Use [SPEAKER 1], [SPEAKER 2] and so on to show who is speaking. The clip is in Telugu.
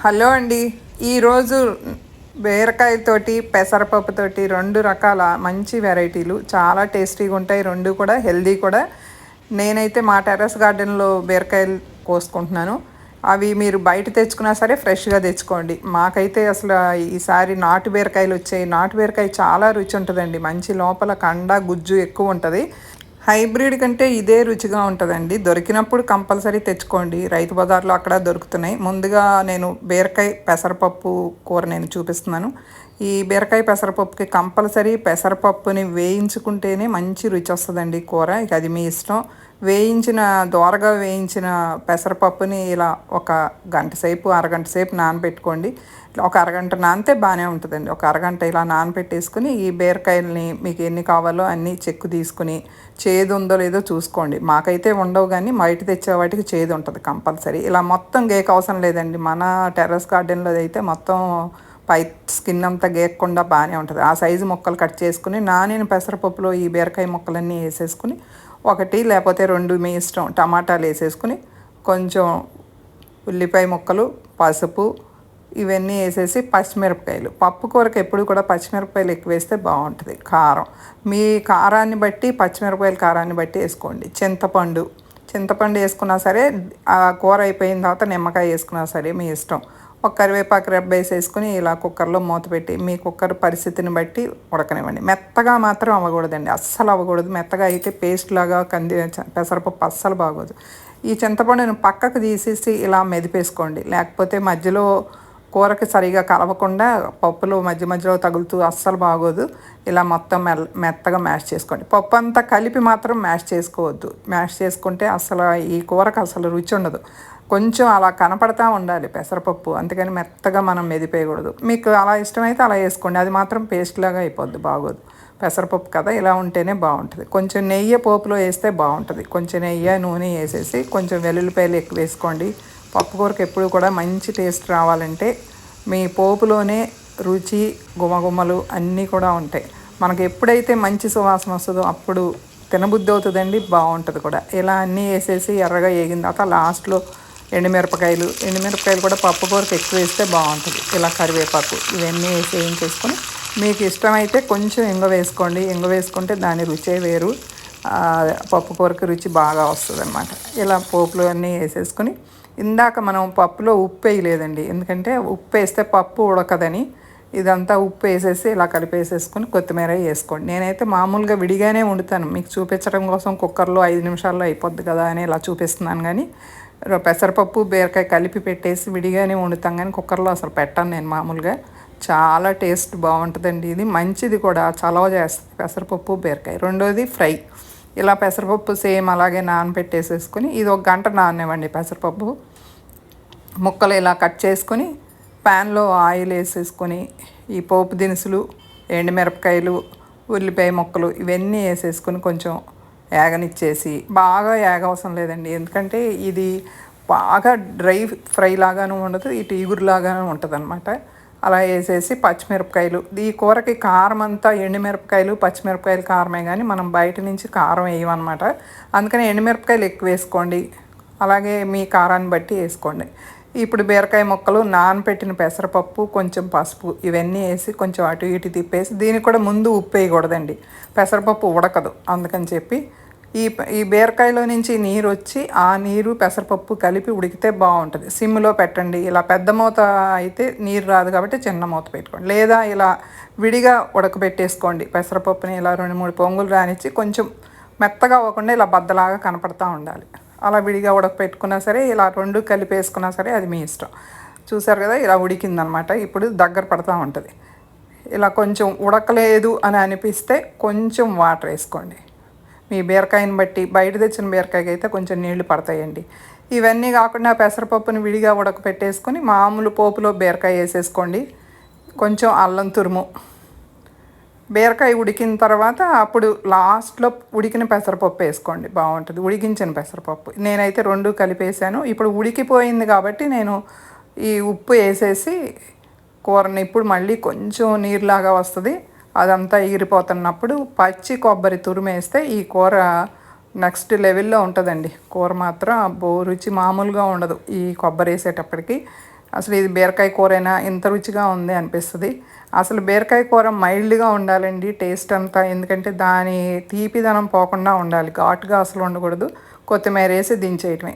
[SPEAKER 1] హలో అండి. ఈరోజు బీరకాయతోటి పెసరపప్పుతోటి రెండు రకాల మంచి వెరైటీలు. చాలా టేస్టీగా ఉంటాయి. రెండు కూడా హెల్దీ కూడా. నేనైతే మా టెర్రస్ గార్డెన్లో బీరకాయలు కోసుకుంటున్నాను. అవి మీరు బయట తెచ్చుకున్నా సరే ఫ్రెష్గా తెచ్చుకోండి. మాకైతే అసలు ఈసారి నాటు బీరకాయలు వచ్చాయి. నాటు బీరకాయ చాలా రుచి ఉంటుందండి. మంచి లోపల కండ గుజ్జు ఎక్కువ ఉంటుంది. హైబ్రిడ్ కంటే ఇదే రుచిగా ఉంటుందండి. దొరికినప్పుడు కంపల్సరీ తెచ్చుకోండి. రైతు బజార్లో అక్కడ దొరుకుతున్నాయి. ముందుగా నేను బీరకాయ పెసరపప్పు కూర నేను చూపిస్తున్నాను. ఈ బీరకాయ పెసరపప్పుకి కంపల్సరీ పెసరపప్పుని వేయించుకుంటేనే మంచి రుచి వస్తుందండి కూర. ఇక అది మీ ఇష్టం. వేయించిన దోరగా వేయించిన పెసరపప్పుని ఇలా ఒక గంట సేపు అరగంట సేపు నానబెట్టుకోండి. ఒక అరగంట నానితే బాగానే ఉంటుందండి. ఒక అరగంట ఇలా నానబెట్టేసుకుని ఈ బీరకాయలని మీకు ఎన్ని కావాలో అన్నీ చెక్కు తీసుకుని చేదు ఉందో లేదో చూసుకోండి. మాకైతే ఉండవు కానీ బయట తెచ్చే వాటికి చేదు ఉంటుంది కంపల్సరీ. ఇలా మొత్తం గేక్ అవసరం లేదండి. మన టెర్రస్ గార్డెన్లో అయితే మొత్తం పై స్కిన్ అంతా గేయకుండా బాగానే ఉంటుంది. ఆ సైజు ముక్కలు కట్ చేసుకుని నానిన పెసరపప్పులో ఈ బీరకాయ ముక్కలన్నీ వేసేసుకుని ఒకటి లేకపోతే రెండు మీ ఇష్టం టమాటాలు వేసేసుకుని కొంచెం ఉల్లిపాయ ముక్కలు పసుపు ఇవన్నీ వేసేసి పచ్చిమిరపకాయలు. పప్పు కూరకు ఎప్పుడు కూడా పచ్చిమిరపకాయలు ఎక్కువ వేస్తే బాగుంటుంది కారం. మీ కారాన్ని బట్టి పచ్చిమిరపకాయల కారాన్ని బట్టి వేసుకోండి. చింతపండు చింతపండు వేసుకున్నా సరే ఆ కూర అయిపోయిన తర్వాత నిమ్మకాయ వేసుకున్నా సరే మీ ఇష్టం. ఒక కరివేపాకు రెబ్బ వేసేసుకుని ఇలా కుక్కర్లో మూత పెట్టి మీ కుక్కర్ పరిస్థితిని బట్టి ఉడకనివ్వండి. మెత్తగా మాత్రం అవ్వకూడదండి. అస్సలు అవ్వకూడదు. మెత్తగా అయితే పేస్ట్ లాగా కంది పెసరపప్పు అస్సలు బాగోదు. ఈ చింతపండును పక్కకు తీసేసి ఇలా మెదిపేసుకోండి. లేకపోతే మధ్యలో కూరకి సరిగా కలవకుండా పప్పులు మధ్య మధ్యలో తగులుతూ అస్సలు బాగోదు. ఇలా మొత్తం మె మెత్తగా మ్యాష్ చేసుకోండి. పప్పు అంతా కలిపి మాత్రం మ్యాష్ చేసుకోవద్దు. మ్యాష్ చేసుకుంటే అసలు ఈ కూరకు అసలు రుచి ఉండదు. కొంచెం అలా కనపడతా ఉండాలి పెసరపప్పు. అందుకని మెత్తగా మనం మెదిపేయకూడదు. మీకు అలా ఇష్టమైతే అలా వేసుకోండి. అది మాత్రం పేస్ట్ లాగా అయిపోద్ది బాగోదు. పెసరపప్పు కదా ఇలా ఉంటేనే బాగుంటుంది. కొంచెం నెయ్యి పోపులో వేస్తే బాగుంటుంది. కొంచెం నెయ్యి నూనె వేసేసి కొంచెం వెల్లుల్లిపాయలు ఎక్కువ వేసుకోండి. పప్పుకూరకు ఎప్పుడు కూడా మంచి టేస్ట్ రావాలంటే మీ పోపులోనే రుచి గుమగుమలు అన్నీ కూడా ఉంటాయి. మనకు ఎప్పుడైతే మంచి సువాసన వస్తుందో అప్పుడు తినబుద్ధి అవుతుందండి బాగుంటుంది కూడా. ఇలా అన్నీ వేసేసి ఎర్రగా వేగిన తర్వాత లాస్ట్లో ఎండుమిరపకాయలు ఎండుమిరపకాయలు కూడా పప్పు కూరకు ఎక్కువ వేస్తే బాగుంటుంది ఇలా కరివేపాకు ఇవన్నీ వేసి వేయించేసుకొని మీకు ఇష్టమైతే కొంచెం ఇంగ వేసుకోండి. ఇంగ వేసుకుంటే దాని రుచే వేరు. పప్పుకూరకు రుచి బాగా వస్తుంది ఇలా పోపులు అన్నీ వేసేసుకొని ఇందాక మనం పప్పులో ఉప్పు వేయలేదండి. ఎందుకంటే ఉప్పు వేస్తే పప్పు ఉడకదని. ఇదంతా ఉప్పు వేసేసి ఇలా కలిపేసేసుకొని కొత్తిమీర వేసుకోండి. నేనైతే మామూలుగా విడిగానే వండుతాను. మీకు చూపించడం కోసం కుక్కర్లో ఐదు నిమిషాల్లో అయిపోద్ది కదా అని ఇలా చూపిస్తున్నాను కానీ పెసరపప్పు బీరకాయ కలిపి పెట్టేసి విడిగానే వండుతాం కానీ కుక్కర్లో అసలు పెట్టాను నేను మామూలుగా. చాలా టేస్ట్ బాగుంటుందండి. ఇది మంచిది కూడా. చలవ చేస్తుంది. పెసరపప్పు బీరకాయ. రెండోది ఫ్రై. ఇలా పెసరపప్పు సేమ్ అలాగే నానబెట్టేసేసుకుని ఇది ఒక గంట నాననివ్వండి పెసరపప్పు. ముక్కలు ఇలా కట్ చేసుకొని ప్యాన్లో ఆయిల్ వేసేసుకొని ఈ పోపు దినుసులు ఎండుమిరపకాయలు ఉల్లిపాయ ముక్కలు ఇవన్నీ వేసేసుకొని కొంచెం ఏగనిచ్చేసి బాగా ఏగవసరం లేదండి. ఎందుకంటే ఇది బాగా డ్రై ఫ్రై లాగాను ఉండదు ఇటు ఈగురులాగాను ఉంటుంది అనమాట అలా వేసేసి పచ్చిమిరపకాయలు. ఈ కూరకి కారం అంతా ఎండుమిరపకాయలు పచ్చిమిరపకాయలు కారమే కానీ మనం బయట నుంచి కారం వేయమన్నమాట. అందుకని ఎండుమిరపకాయలు ఎక్కువ వేసుకోండి. అలాగే మీ కారాన్ని బట్టి వేసుకోండి. ఇప్పుడు బీరకాయ ముక్కలు నానపెట్టిన పెసరపప్పు కొంచెం పసుపు ఇవన్నీ వేసి కొంచెం అటు ఇటు తిప్పేసి దీనికి కూడా ముందు ఉప్పు వేయకూడదండి. పెసరపప్పు ఉడకదు. అందుకని చెప్పి ఈ ఈ బీరకాయలో నుంచి నీరు వచ్చి ఆ నీరు పెసరపప్పు కలిపి ఉడికితే బాగుంటుంది సిమ్లో పెట్టండి. ఇలా పెద్ద మూత అయితే నీరు రాదు కాబట్టి చిన్న మూత పెట్టుకోండి. లేదా ఇలా విడిగా ఉడకబెట్టేసుకోండి. పెసరపప్పుని ఇలా రెండు మూడు పొంగులు రానిచ్చి కొంచెం మెత్తగా అవ్వకుండా ఇలా బద్దలాగా కనపడతా ఉండాలి. అలా విడిగా ఉడకపెట్టుకున్నా సరే ఇలా రెండు కలిపేసుకున్నా సరే అది మీ ఇష్టం. చూసారు కదా ఇలా ఉడికిందనమాట. ఇప్పుడు దగ్గర పడతా ఉంటుంది. ఇలా కొంచెం ఉడకలేదు అని అనిపిస్తే కొంచెం వాటర్ వేసుకోండి. మీ బీరకాయని బట్టి బయట తెచ్చిన బీరకాయకి అయితే కొంచెం నీళ్ళు పడతాయండి. ఇవన్నీ కాకుండా పెసరపప్పుని విడిగా ఉడకపెట్టేసుకొని మామూలు పోపులో బీరకాయ వేసేసుకోండి. కొంచెం అల్లం తురుము. బీరకాయ ఉడికిన తర్వాత అప్పుడు లాస్ట్లో ఉడికిన పెసరపప్పు వేసుకోండి. బాగుంటుంది. ఉడికించిన పెసరపప్పు. నేనైతే రెండు కలిపేసాను. ఇప్పుడు ఉడికిపోయింది కాబట్టి నేను ఈ ఉప్పు వేసేసి కూరని ఇప్పుడు మళ్ళీ కొంచెం నీరులాగా వస్తుంది. అదంతా ఎగిరిపోతున్నప్పుడు పచ్చి కొబ్బరి తురిమేస్తే ఈ కూర నెక్స్ట్ లెవెల్లో ఉంటుందండి. కూర మాత్రం బో రుచి మామూలుగా ఉండదు. ఈ కొబ్బరి వేసేటప్పటికి అసలు ఇది బీరకాయ కూరైనా ఇంత రుచిగా ఉంది అనిపిస్తుంది. అసలు బీరకాయ కూర మైల్డ్గా ఉండాలండి టేస్ట్ అంతా. ఎందుకంటే దాని తీపిదనం పోకుండా ఉండాలి. ఘాటుగా అసలు ఉండకూడదు. కొత్తిమీర వేసి దించేయటమే.